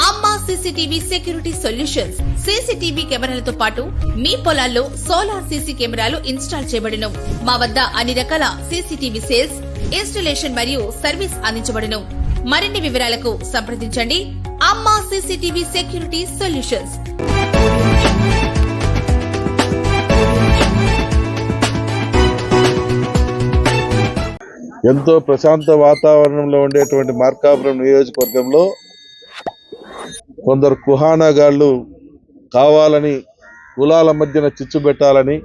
అమ్మా CCTV security solutions. CCTV కెమెరాలతో పాటు మీ పొలాల్లో సోలార్ సీసీ కెమెరాలు ఇన్స్టాల్ చేయబడును. మా వద్ద అన్ని రకాల సీసీటీవీ సేల్స్ ఇన్స్టలేషన్ మరియు సర్వీస్ అందించబడును. మరిన్ని వివరాలకు సంప్రదించండి. అమ్మా సీసీటీవీ సెక్యూరిటీ సొల్యూషన్స్. ఎంతో ప్రశాంత వాతావరణంలో ఉండేటువంటి మార్కాపురం నియోజకవర్గంలో కొందరు కుహానాగాళ్ళు కావాలని కులాల మధ్యన చిచ్చు పెట్టాలని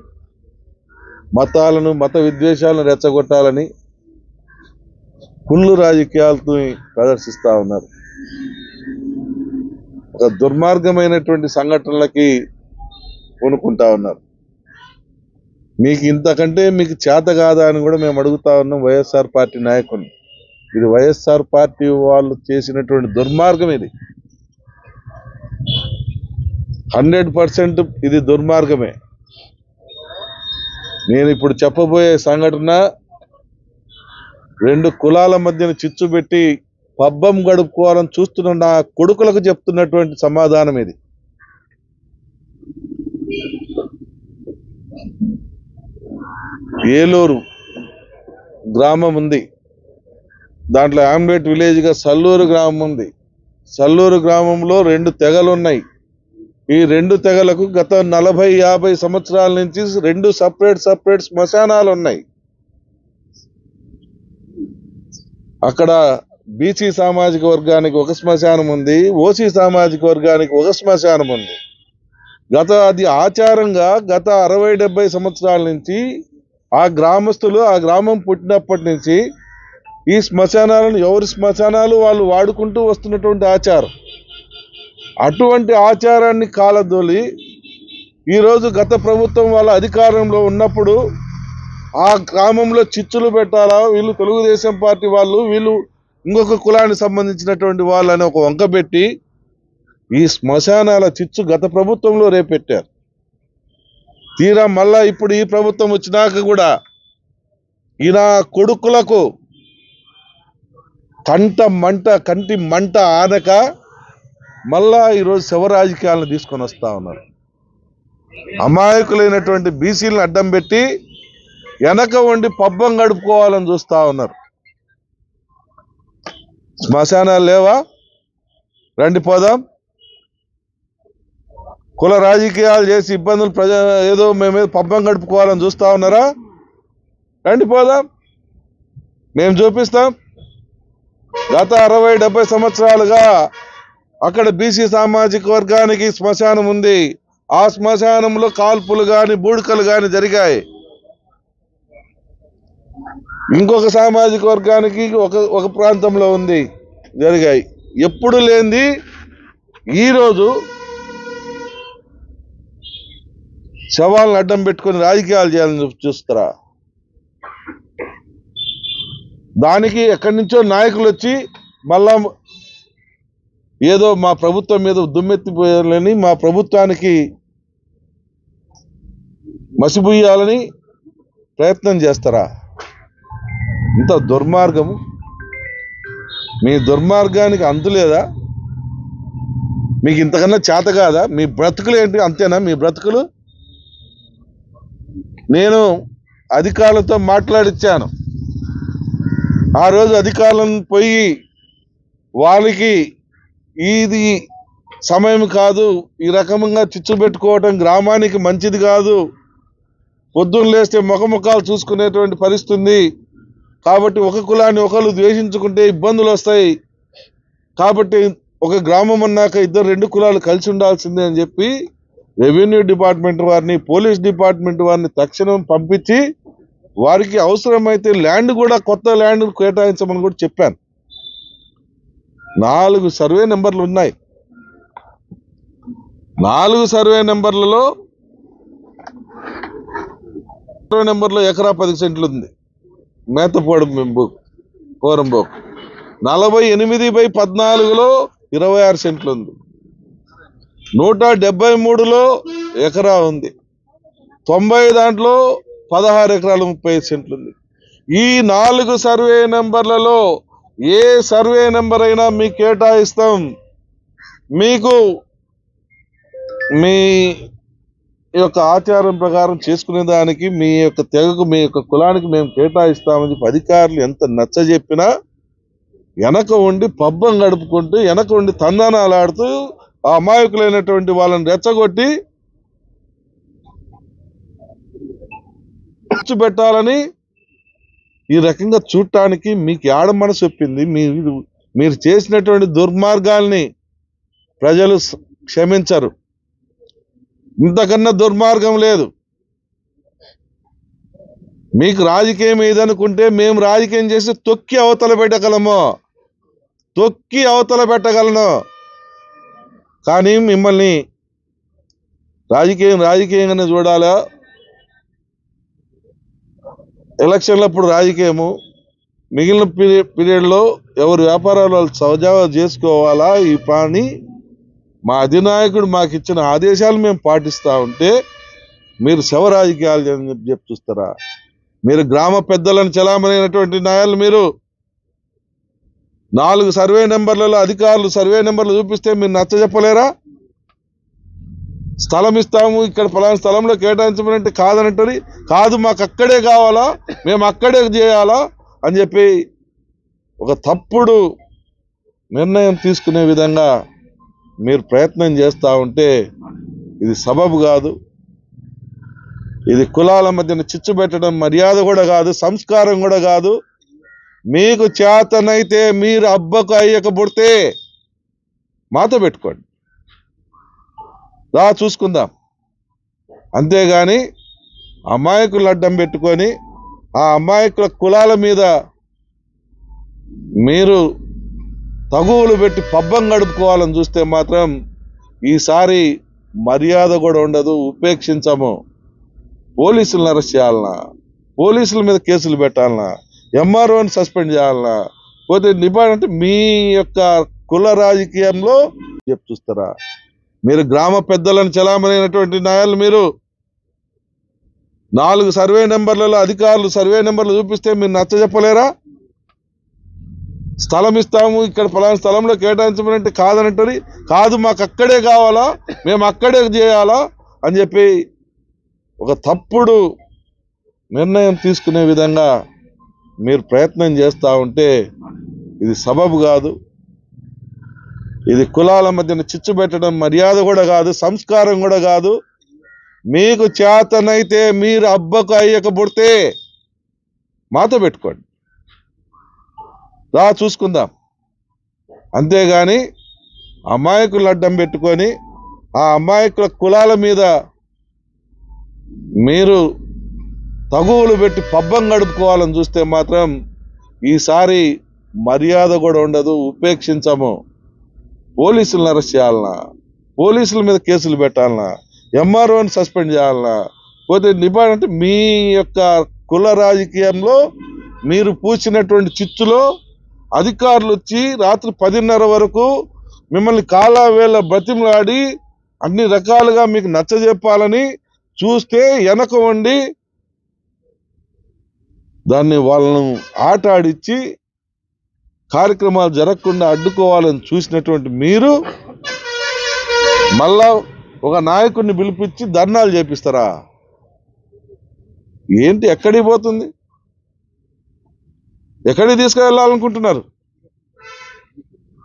మతాలను మత విద్వేషాలను రెచ్చగొట్టాలని కుళ్ళు రాజకీయాలతో ప్రదర్శిస్తూ ఉన్నారు. ఒక దుర్మార్గమైనటువంటి సంఘటనలకి పూనుకుంటా ఉన్నారు. మీకు ఇంతకంటే మీకు చేత కాదా అని కూడా మేము అడుగుతా ఉన్నాం వైఎస్ఆర్ పార్టీ నాయకులు ఇది వైఎస్ఆర్ పార్టీ వాళ్ళు చేసినటువంటి దుర్మార్గం ఇది. హండ్రెడ్ పర్సెంట్ ఇది దుర్మార్గమే. నేను ఇప్పుడు చెప్పబోయే సంఘటన రెండు కులాల మధ్యన చిచ్చు పెట్టి పబ్బం గడుపుకోవాలని చూస్తున్న నా కొడుకులకు చెప్తున్నటువంటి సమాధానం ఇది. ఏలూరు గ్రామం ఉంది. దాంట్లో ఆమ్లెట్ విలేజ్గా సల్లూరు గ్రామం ఉంది. సల్లూరు గ్రామంలో రెండు తెగలు ఉన్నాయి ఈ రెండు తెగలకు గత నలభై యాభై సంవత్సరాల నుంచి రెండు సపరేట్ సపరేట్ శ్మశానాలు ఉన్నాయి. అక్కడ బీసీ సామాజిక వర్గానికి ఒక శ్మశానం ఉంది ఓసీ సామాజిక వర్గానికి ఒక శ్మశానం ఉంది. గత అది ఆచారంగా గత అరవై డెబ్బై సంవత్సరాల నుంచి ఆ గ్రామస్తులు ఆ గ్రామం పుట్టినప్పటి నుంచి ఈ శ్మశానాలను ఎవరి శ్మశానాలు వాళ్ళు వాడుకుంటూ వస్తున్నటువంటి ఆచారం. అటువంటి ఆచారాన్ని కాలదోలి ఈరోజు గత ప్రభుత్వం వాళ్ళ అధికారంలో ఉన్నప్పుడు ఆ గ్రామంలో చిచ్చులు పెట్టాలా? వీళ్ళు తెలుగుదేశం పార్టీ వాళ్ళు వీళ్ళు ఇంకొక కులానికి సంబంధించినటువంటి వాళ్ళని ఒక వంక పెట్టి ఈ శ్మశానాల చిచ్చు గత ప్రభుత్వంలో రేపెట్టారు. తీరా మళ్ళా ఇప్పుడు ఈ ప్రభుత్వం వచ్చినాక కూడా ఈయన కొడుకులకు కంట మంట కంటి మంట ఆనక మళ్ళా ఈరోజు శవ రాజకీయాలను తీసుకొని వస్తా ఉన్నారు. అమాయకులైనటువంటి బీసీలను అడ్డం పెట్టి వెనక వండి పబ్బం గడుపుకోవాలని చూస్తా ఉన్నారు. శ్మశానాలు లేవా? రండి పోదాం. కుల రాజకీయాలు చేసి ఇబ్బందులు ప్రజ ఏదో మేము పబ్బం గడుపుకోవాలని చూస్తా ఉన్నారా? రండి పోదాం. మేము చూపిస్తాం. గత అరవై డెబ్బై సంవత్సరాలుగా అక్కడ బీసీ సామాజిక వర్గానికి శ్మశానం ఉంది. ఆ శ్మశానంలో కాల్పులు కానీ బూడికలు కానీ జరిగాయి. ఇంకొక సామాజిక వర్గానికి ఒక ఒక ప్రాంతంలో ఉంది జరిగాయి. ఎప్పుడు లేనిది ఈరోజు శవాలను అడ్డం పెట్టుకొని రాజకీయాలు చేయాలని చూస్తారా? దానికి ఎక్కడి నుంచో నాయకులు వచ్చి మళ్ళా ఏదో మా ప్రభుత్వం మీద దుమ్మెత్తిపోయాలని మా ప్రభుత్వానికి మసిబుయ్యాలని ప్రయత్నం చేస్తారా? ఇంత దుర్మార్గము? మీ దుర్మార్గానికి అంతు లేదా? మీకు ఇంతకన్నా చేత కాదా? మీ బ్రతుకులు ఏంటి? అంతేనా? మీ బ్రతుకులు? నేను అధికారులతో మాట్లాడిచ్చాను. ఆ రోజు అధికారులను పోయి వాళ్ళకి ఇది సమయం కాదు. ఈ రకంగా చిచ్చు పెట్టుకోవటం గ్రామానికి మంచిది కాదు. పొద్దున్న లేస్తే ముఖముఖాలు చూసుకునేటువంటి పరిస్థితుంది. కాబట్టి ఒక కులాన్ని ఒకరు ద్వేషించుకుంటే ఇబ్బందులు వస్తాయి. కాబట్టి ఒక గ్రామం అన్నాక ఇద్దరు రెండు కులాలు కలిసి ఉండాల్సిందే అని చెప్పి రెవెన్యూ డిపార్ట్మెంట్ వారిని పోలీస్ డిపార్ట్మెంట్ వారిని తక్షణం పంపించి వారికి అవసరమైతే ల్యాండ్ కూడా కొత్త ల్యాండ్ కేటాయించమని కూడా చెప్పాను. నాలుగు సర్వే నెంబర్లు ఉన్నాయి. నాలుగు సర్వే నెంబర్లలో ఇరవై నెంబర్లో ఎకరా పది సెంట్లు ఉంది. మేతపోడు కోరంబోకు నలభై ఎనిమిది బై పద్నాలుగులో ఇరవై ఆరు సెంట్లు ఉంది. నూట డెబ్బై మూడులో ఎకరా ఉంది. తొంభై దాంట్లో పదహారు ఎకరాలు ముప్పై సెంట్లు ఉంది. ఈ నాలుగు సర్వే నెంబర్లలో ఏ సర్వే నెంబర్ అయినా మీకు కేటాయిస్తాం. మీకు మీ యొక్క ఆచారం ప్రకారం చేసుకునే దానికి మీ యొక్క తెగకు మీ యొక్క కులానికి మేము కేటాయిస్తామని చెప్పి అధికారులు ఎంత నచ్చ చెప్పినా వెనక ఉండి పబ్బం గడుపుకుంటూ వెనక ఉండి తందనాలు ఆడుతూ ఆ అమాయకులైనటువంటి వాళ్ళని రెచ్చగొట్టి ఖర్చు పెట్టాలని ఈ రకంగా చూడటానికి మీకు ఏడ మనసు చెప్పింది? మీరు మీరు చేసినటువంటి దుర్మార్గాల్ని ప్రజలు క్షమించరు. ఇంతకన్నా దుర్మార్గం లేదు. మీకు రాజకీయం ఏదనుకుంటే మేము రాజకీయం చేసి తొక్కి అవతల పెట్టగలము. తొక్కి అవతల పెట్టగలను. కానీ మిమ్మల్ని రాజకీయం రాజకీయంగానే చూడాలా? ఎలక్షన్లప్పుడు రాజకీయము. మిగిలిన పీరియడ్ పీరియడ్లో ఎవరు వ్యాపారాలు వాళ్ళు సహజాగా చేసుకోవాలా ఈ పని? మా అధినాయకుడు మాకు ఇచ్చిన ఆదేశాలు మేము పాటిస్తూ ఉంటే మీరు శవ రాజకీయాలు అని చెప్పి చెప్పి చూస్తారా? మీరు గ్రామ పెద్దలను చలామణైనటువంటి న్యాయాలు మీరు. నాలుగు సర్వే నెంబర్లలో అధికారులు సర్వే నెంబర్లు చూపిస్తే మీరు నచ్చ చెప్పలేరా స్థలం ఇస్తాము ఇక్కడ ఫలానా స్థలంలో కేటాయించమనంటే కాదనంటది కాదు మాకు అక్కడే కావాలా మేము అక్కడే చేయాలా అని చెప్పి ఒక తప్పుడు నిర్ణయం తీసుకునే విధంగా మీరు ప్రయత్నం చేస్తూ ఉంటే ఇది సబబు కాదు. ఇది కులాల మధ్యన చిచ్చు పెట్టడం మర్యాద కూడా కాదు సంస్కారం కూడా కాదు. మీకు చేతనైతే మీరు అబ్బకు అయ్యక పుడితే మాతో పెట్టుకోండి. రా చూసుకుందాం. అంతేగాని అమాయకులు అడ్డం పెట్టుకొని ఆ అమాయకుల కులాల మీద మీరు తగువులు పెట్టి పబ్బం గడుపుకోవాలని చూస్తే మాత్రం ఈసారి మర్యాద కూడా ఉండదు ఉపేక్షించము. పోలీసులను అరెస్ట్ చేయాలనా? పోలీసుల మీద కేసులు పెట్టాలనా? ఎంఆర్ఓని సస్పెండ్ చేయాలనా? పోతే నిబంధన అంటే మీ యొక్క కుల రాజకీయంలో చెప్పు చూస్తారా? మీరు గ్రామ పెద్దలను చలామణైనటువంటి న్యాయాలు మీరు. నాలుగు సర్వే నెంబర్లలో అధికారులు సర్వే నెంబర్లు చూపిస్తే మీరు నచ్చ చెప్పలేరా స్థలం ఇస్తాము ఇక్కడ ఫలానా స్థలంలో కేటాయించమనంటే కాదనంటది కాదు మాకు అక్కడే కావాలా మేము అక్కడే చేయాలా అని చెప్పి ఒక తప్పుడు నిర్ణయం తీసుకునే విధంగా మీరు ప్రయత్నం చేస్తూ ఉంటే ఇది సబబు కాదు. ఇది కులాల మధ్యన చిచ్చు పెట్టడం మర్యాద కూడా కాదు సంస్కారం కూడా కాదు. మీకు చేతనైతే మీరు అబ్బకు అయ్యక పుడితే మాతో పెట్టుకోండి. రా చూసుకుందాం. అంతేగాని అమాయకులు అడ్డం పెట్టుకొని ఆ అమాయకుల కులాల మీద మీరు తగువులు పెట్టి పబ్బం గడుపుకోవాలని చూస్తే మాత్రం ఈసారి మర్యాద కూడా ఉండదు ఉపేక్షించము. పోలీసులను అరెస్ట్ చేయాలనా? పోలీసుల మీద కేసులు పెట్టాలనా? ఎంఆర్ఓని సస్పెండ్ చేయాలనా? పోతే నిబంధన అంటే మీ యొక్క కుల రాజకీయంలో మీరు పూసినటువంటి చిచ్చులో అధికారులు వచ్చి రాత్రి పదిన్నర వరకు మిమ్మల్ని కాలావేళ బ్రతిమలాడి అన్ని రకాలుగా మీకు నచ్చజెప్పాలని చూస్తే వెనక ఉండి దాన్ని వాళ్ళను ఆట ఆడిచ్చి కార్యక్రమాలు జరగకుండా అడ్డుకోవాలని చూసినటువంటి మీరు మళ్ళా ఒక నాయకుడిని పిలిపించి ధర్నాలు చేపిస్తారా? ఏంటి ఎక్కడికి పోతుంది? ఎక్కడికి తీసుకువెళ్ళాలనుకుంటున్నారు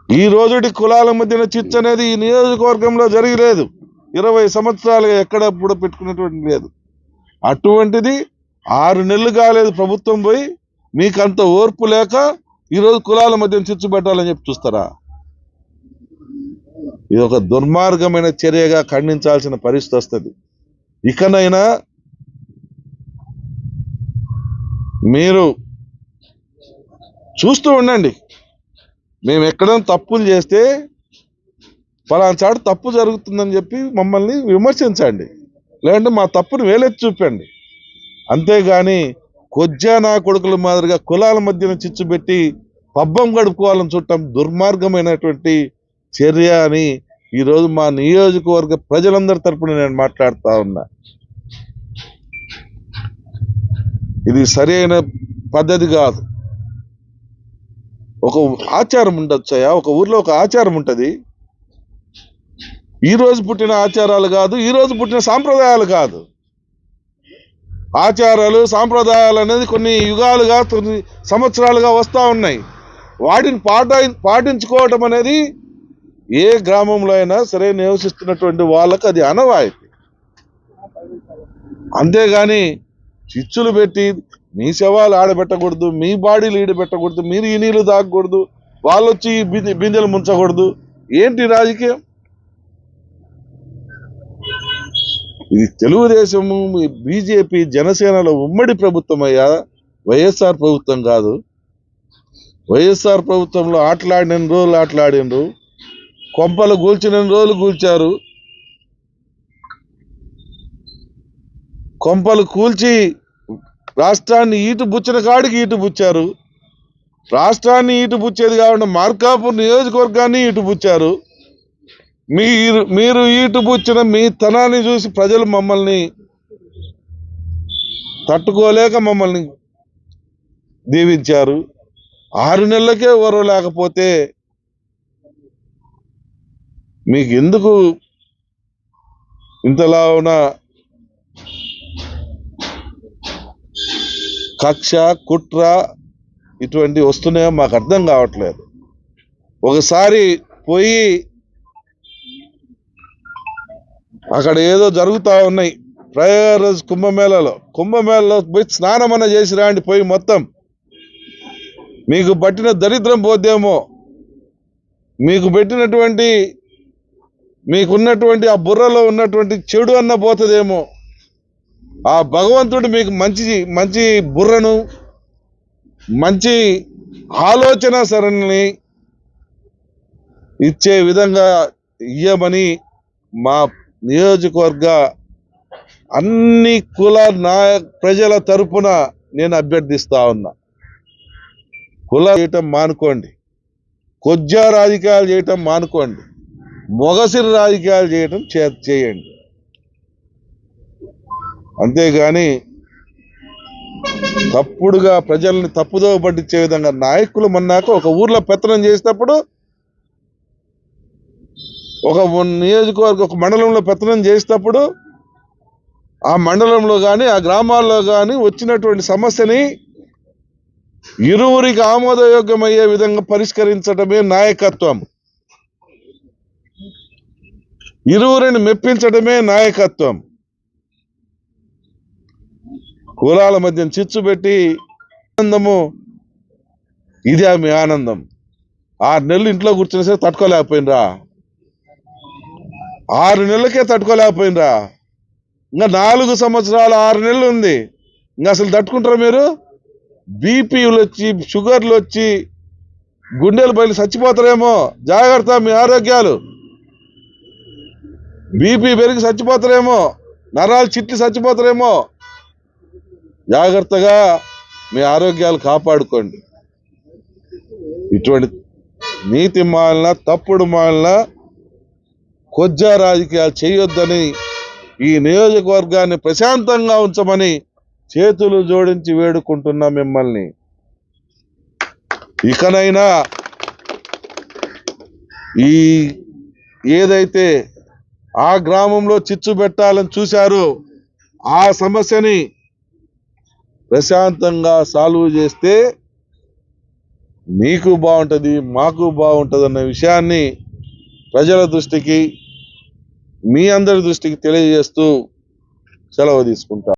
ఈ రోజుటి కులాల మధ్యన చిచ్చు అనేది ఈ నియోజకవర్గంలో జరగలేదు. ఇరవై సంవత్సరాలుగా ఎక్కడ కూడా పెట్టుకున్నటువంటి లేదు. అటువంటిది ఆరు నెలలు కాలేదు ప్రభుత్వం పోయి మీకంత ఓర్పు లేక ఈరోజు కులాల మధ్యన చిచ్చు పెట్టాలని చెప్పి చూస్తారా? ఇది ఒక దుర్మార్గమైన చర్యగా ఖండించాల్సిన పరిస్థితి వస్తుంది. ఇకనైనా మీరు చూస్తూ ఉండండి. మేము ఎక్కడైనా తప్పులు చేస్తే ఫలానా చాటు తప్పు జరుగుతుందని చెప్పి మమ్మల్ని విమర్శించండి. లేదంటే మా తప్పును వేలెత్తి చూపండి. అంతేగాని కొజ్జానా కొడుకుల మాదిరిగా కులాల మధ్యన చిచ్చు పెట్టి పబ్బం గడుపుకోవాలని చూడటం దుర్మార్గమైనటువంటి చర్య అని ఈరోజు మా నియోజకవర్గ ప్రజలందరి తరపున నేను మాట్లాడుతూ ఉన్నా. ఇది సరైన పద్ధతి కాదు. ఒక ఆచారం ఉండొచ్చాయా ఒక ఊర్లో ఒక ఆచారం ఉంటుంది. ఈరోజు పుట్టిన ఆచారాలు కాదు ఈరోజు పుట్టిన సాంప్రదాయాలు కాదు. ఆచారాలు సాంప్రదాయాలు అనేది కొన్ని యుగాలుగా కొన్ని సంవత్సరాలుగా వస్తూ ఉన్నాయి. వాటిని పాట పాటించుకోవటం అనేది ఏ గ్రామంలో అయినా సరే నివసిస్తున్నటువంటి వాళ్ళకు అది అనవాయితీ అంతేగాని చిచ్చులు పెట్టి మీ శవాలు ఆడబెట్టకూడదు మీ బాడీలు ఈడబెట్టకూడదు మీరు ఈ నీళ్ళు తాగకూడదు వాళ్ళు వచ్చి ఈ బిందెలు ముంచకూడదు. ఏంటి రాజకీయం? ఇది తెలుగుదేశము బీజేపీ జనసేనల ఉమ్మడి ప్రభుత్వం అయ్యా వైఎస్ఆర్ ప్రభుత్వం కాదు. వైఎస్ఆర్ ప్రభుత్వంలో ఆటలాడిన రోజులు ఆటలాడినరు కొంపలు కూల్చిన రోజులు కూల్చారు కొంపలు కూల్చి రాష్ట్రాన్ని ఈటు బుచ్చిన కాడికి ఈటు బుచ్చారు. రాష్ట్రాన్ని ఈటు బుచ్చేది కాకుండా మార్కాపూర్ నియోజకవర్గాన్ని ఈటు బుచ్చారు. మీరు మీరు ఈటుపుచ్చిన మీ తనాన్ని చూసి ప్రజలు మమ్మల్ని తట్టుకోలేక మమ్మల్ని దీవించారు. ఆరు నెలలకే ఎవరు లేకపోతే మీకు ఎందుకు ఇంతలా ఉన్న కక్ష కుట్ర ఇటువంటివి వస్తున్నాయో మాకు అర్థం కావట్లేదు. ఒకసారి పోయి అక్కడ ఏదో జరుగుతూ ఉన్నాయి. ప్రయాగరాజ్ కుంభమేళలో. కుంభమేళలో పోయి స్నానం అన్న చేసి రాండి పోయి మొత్తం. మీకు పట్టిన దరిద్రం పోద్దేమో. మీకు పెట్టినటువంటి మీకున్నటువంటి ఆ బుర్రలో ఉన్నటువంటి చెడు అన్న పోతుందేమో. ఆ భగవంతుడు మీకు మంచి మంచి బుర్రను మంచి ఆలోచన సరళిని ఇచ్చే విధంగా ఇయ్యమని మా నియోజకవర్గ అన్ని కుల నాయ ప్రజల తరపున నేను అభ్యర్థిస్తా ఉన్నా. కుల చేయటం మానుకోండి. కొజ్జా రాజకీయాలు చేయటం మానుకోండి. మొగసిరి రాజకీయాలు చేయటం చే- చేయండి. అంతేగాని తప్పుడుగా ప్రజల్ని తప్పుదో పట్టించే విధంగా నాయకులు మన్నాక ఒక ఊర్లో పెత్తనం చేసేటప్పుడు ఒక నియోజకవర్గ ఒక మండలంలో పెత్తనం చేసేటప్పుడు ఆ మండలంలో కానీ ఆ గ్రామాల్లో కానీ వచ్చినటువంటి సమస్యని ఇరువురికి ఆమోదయోగ్యమయ్యే విధంగా పరిష్కరించడమే నాయకత్వం. ఇరువురిని మెప్పించడమే నాయకత్వం. కులాల మధ్య చిచ్చు పెట్టి ఆనందము ఇది ఆమె ఆనందం. ఆరు నెలలు ఇంట్లో కూర్చుని సరే తట్టుకోలేకపోయినరా? ఆరు నెలలకే తట్టుకోలేకపోయినరా. ఇంకా నాలుగు సంవత్సరాలు ఆరు నెలలు ఉంది. ఇంకా అసలు తట్టుకుంటారా మీరు? బీపీలు వచ్చి షుగర్లు వచ్చి గుండెలు బయలు చచ్చిపోతారేమో. జాగ్రత్త మీ ఆరోగ్యాలు. బీపీ పెరిగి చచ్చిపోతారేమో. నరాలు చిట్లు చచ్చిపోతారేమో. జాగ్రత్తగా మీ ఆరోగ్యాలు కాపాడుకోండి. ఇటువంటి నీతి మాలిన తప్పుడు మాలిన కొజ్జా రాజకీయాలు చేయొద్దని ఈ నియోజకవర్గాన్ని ప్రశాంతంగా ఉంచమని చేతులు జోడించి వేడుకుంటున్నా మిమ్మల్ని. ఇకనైనా ఈ ఏదైతే ఆ గ్రామంలో చిచ్చు పెట్టాలని చూశారో ఆ సమస్యని ప్రశాంతంగా సాల్వ్ చేస్తే మీకు బాగుంటుంది మాకు బాగుంటుంది అన్న విషయాన్ని ప్రజల దృష్టికి మీ అందరి దృష్టికి తెలియజేస్తూ సెలవు తీసుకుంటా.